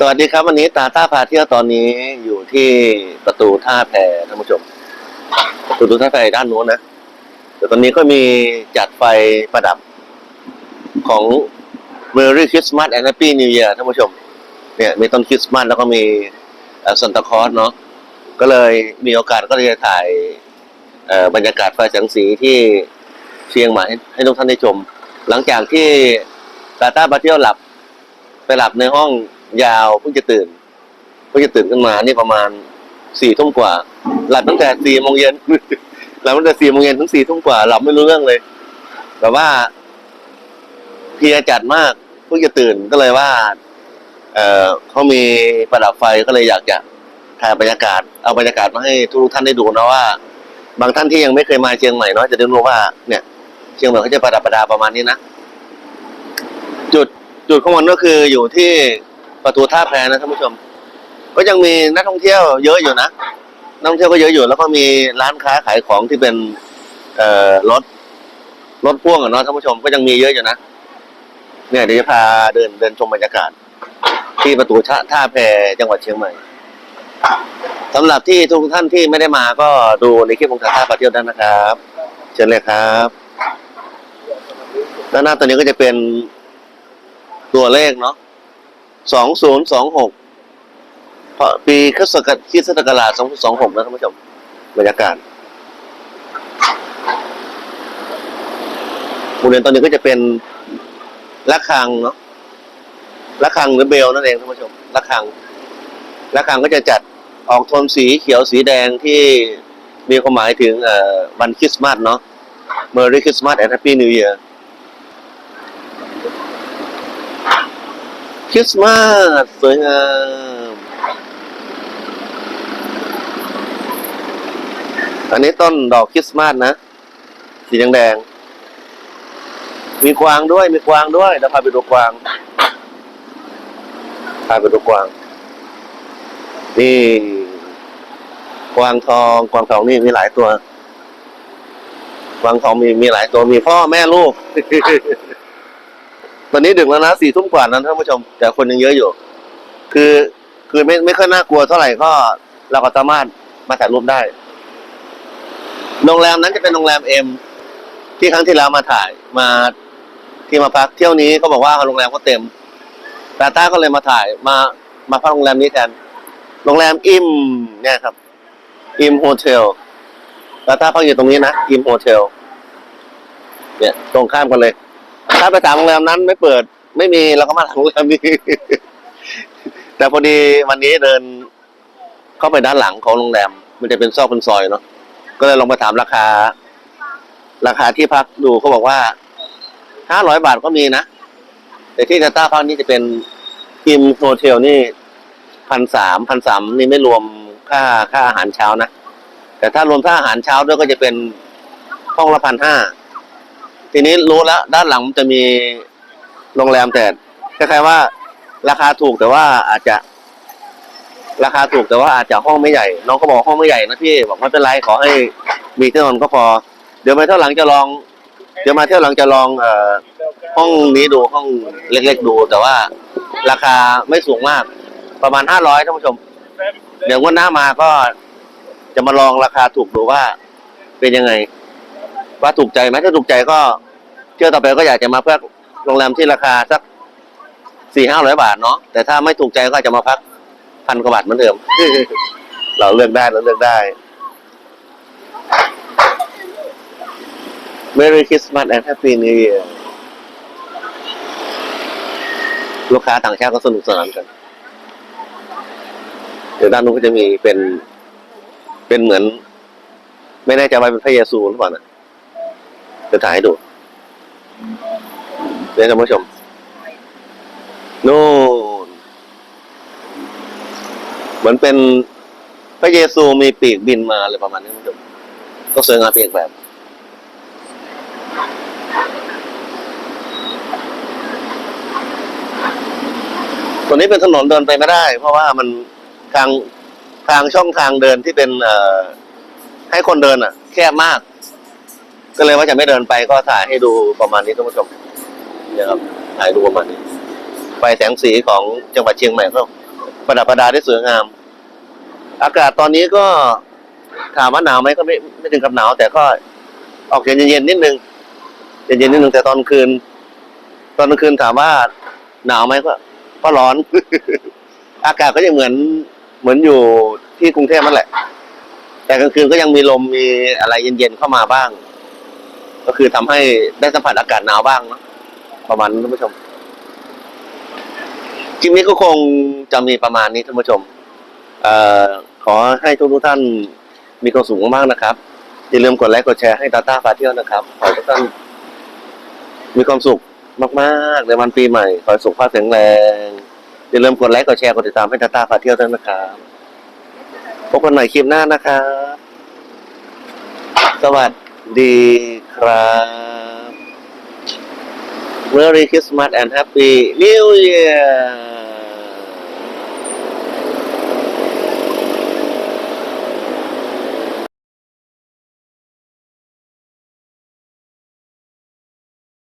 สวัสดีครับ วันนี้ตาต้าพาเที่ยวตอนนี้อยู่ที่ประตูท่าแพท่านผู้ชม ประตูท่าแพด้านโน้นนะแต่ตอนนี้ก็มีจัดไฟประดับของ Merry Christmas and Happy New Year ท่านผู้ชม เนี่ยมีต้นคริสต์มาสแล้วก็มีซันตาคลอสเนาะก็เลยมีโอกาสก็เลยจะถ่ายบรรยากาศไฟแสงสีที่เชียงใหม่ให้ให้ทุกท่านได้ชม หลังจากที่ตาต้ามาเที่ยวหลับไปหลับในห้อง ยาวเพิ่งจะตื่นเพิ่งจะตื่นขึ้นมานี่ประมาณสี่ทุ่มกว่า หลับตั้งแต่สี่โมงเย็นหลับตั้งแต่สี่โมงเย็นถึงสี่ทุ่มกว่าหลับไม่รู้เรื่องเลย แต่ว่าเพียจัดมากเพิ่งจะตื่นก็เลยว่า เอ่อเขามีประดับไฟก็เลยอยากจะถ่ายบรรยากาศ เอาบรรยากาศมาให้ทุกท่านได้ดูนะว่า บางท่านที่ยังไม่เคยมาเชียงใหม่เนาะจะได้รู้ว่า เนี่ย เชียงใหม่เขาจะประดับประดาประมาณนี้นะจุดจุดของมันก็คืออยู่ที่ ประตูท่าแพนะท่านผู้ชม ก็ยังมีนักท่องเที่ยวเยอะอยู่นะนักท่องเที่ยวก็เยอะอยู่ แล้วก็มีร้านค้าขายของที่เป็นเอ่อรถรถพ่วงอะเนาะท่านผู้ชมก็ยังมีเยอะอยู่นะเนี่ยเดี๋ยวจะพาเดินเดินชมบรรยากาศ ที่ประตูท่าท่าแพจังหวัดเชียงใหม่สำหรับที่ทุกท่านที่ไม่ได้มาก็ดูในคลิปของท่าพาเที่ยวได้นะครับ เชิญเลยครับด้านหน้าตัวนี้ก็จะเป็นตัวเลขเนาะ สองศูนย์สองหกปีคริสตศักราชคริสตศักราชสองสองหกนะท่านผู้ชมบรรยากาศโรงเรียนตอนนี้ก็จะเป็นระฆังเนาะระฆังหรือเบลนั่นเองท่านผู้ชมระฆังระฆังก็จะจัดออกโทนสีเขียวสีแดงที่มีความหมายถึงเอ่อวันคริสต์มาสเนาะ Merry Christmas and Happy New Year คริสต์มาสสวยงามอันนี้ต้นดอกคริสต์มาสนะ สีแดงๆมีกวางด้วย มีกวางด้วยเดี๋ยวพาไปดูกวาง พาไปดูกวาง นี่กวางทอง กวางทองนี่มีหลายตัว กวางทองมีมีหลายตัว มีพ่อแม่ลูก ตอนนี้ดึกแล้วนะสี่ทุ่มกว่านั้นท่านผู้ชม แต่คนยังเยอะอยู่ คือคือไม่ไม่ค่อยน่ากลัวเท่าไหร่ก็เราก็สามารถมาถ่ายรูปได้ โรงแรมนั้นจะเป็นโรงแรมเอ็มที่ครั้งที่แล้วมาถ่ายมาที่มาพักเที่ยวนี้เขาบอกว่าโรงแรมก็เต็มตาต้าก็เลยมาถ่ายมามาพักโรงแรมนี้แทนโรงแรมอิมเนี่ยครับอิมโฮเทลตาต้าพักอยู่ตรงนี้นะอิมโฮเทลเนี่ยตรงข้ามกันเลย ถ้าไปถามโรงแรมนั้นไม่เปิด ไม่มีเราก็มาถามโรงแรมนี้ แต่พอดีวันนี้เดิน เข้าไปด้านหลังของโรงแรม มันจะเป็นซอกเป็นซอยเนาะก็เลยลองไปถามราคา ราคาที่พักดูเขาบอกว่าห้าร้อยบาทก็มีนะ แต่ที่ตาต้าพักนี่จะเป็นกิมโฮเทลนี่พันสามพันสามนี่ไม่รวมค่าค่าอาหารเช้านะ แต่ถ้ารวมค่าอาหารเช้าด้วยก็จะเป็นห้องละพันห้า ทีนี้รู้แล้วด้านหลังมันจะมีโรงแรมแต่คล้ายๆว่า ราคาถูกแต่ว่าอาจจะ ราคาถูกแต่ว่าอาจจะห้องไม่ใหญ่ น้องก็บอกห้องไม่ใหญ่นะพี่บอกไม่เป็นไรขอให้มีที่นอนก็พอ เดี๋ยวมาเที่ยวหลังจะลอง เดี๋ยวมาเที่ยวหลังจะลองเอ่อห้องนี้ดูห้องเล็กๆดู แต่ว่าราคาไม่สูงมาก ประมาณห้าร้อยท่านผู้ชม เดี๋ยววันหน้ามาก็จะมาลองราคาถูกดูว่าเป็นยังไง ว่าถูกใจไหมถ้าถูกใจก็ เที่ยวต่อไปก็อยากจะมาเพื่อโรงแรมที่ราคาสักสี่ห้าร้อยบาทเนาะแต่ถ้าไม่ถูกใจก็จจะมาพักพันกว่าบาทเหมือนเดิม เราเลือกได้เราเลือกได้ Merry Christmas and Happy New Year ลูกค้าต่างชาติก็สนุกสนานกันเดี๋ยวด้านนู้นก็จะมีเป็น เป็นเหมือน ไม่แน่ใจว่าเป็นพระเยซูหรือเปล่านะจะถ่ายให้ดู เดี๋ยวท่านผู้ชมนู่นเหมือนเป็นพระเยซูมีปีกบินมาอะไรประมาณนี้ท่านผู้ชมก็สวยงามเพียงแบบตัวนี้เป็นถนนเดินไปไม่ได้ เพราะว่ามันทางทางช่องทางเดินที่เป็น เอ่อให้คนเดินอะ แคบมาก ก็เลยว่าจะไม่เดินไปก็ถ่ายให้ดูประมาณนี้ท่านผู้ชมเนี่ยครับถ่ายดูประมาณนี้ไฟแสงสีของจังหวัดเชียงใหม่ก็ประดับประดาได้สวยงาม อากาศตอนนี้ก็ถามว่าหนาวไหมก็ไม่ไม่ถึงกับหนาว แต่ก็ออกเย็นๆนิดนึงเย็นๆนิดนึงแต่ตอนคืน ตอนกลางคืนถามว่าหนาวไหมก็ก็ร้อน อากาศก็ยังเหมือนเหมือนอยู่ที่กรุงเทพนั่นแหละ แต่กลางคืนก็ยังมีลมมีอะไรเย็นๆเข้ามาบ้าง ก็คือทำให้ได้สัมผัสอากาศหนาวบ้างเนอะประมาณนั้นท่านผู้ชมคลิปนี้ก็คงจะมีประมาณนี้ท่านผู้ชม เอ่อขอให้ทุกทุกท่านมีความสุขมากๆนะครับอย่าลืมกดไลค์กดแชร์ให้ตาต้าพาเที่ยวนะครับขอให้ทุกท่านมีความสุขมากๆในวันปีใหม่ขอสุขภาพแข็งแรงอย่าลืมกดไลค์กดแชร์กดติดตามให้ตาต้าพาเที่ยวด้วยนะครับพบกันใหม่คลิปหน้านะครับ สวัสดี ครับ Merry Christmas and Happy New Year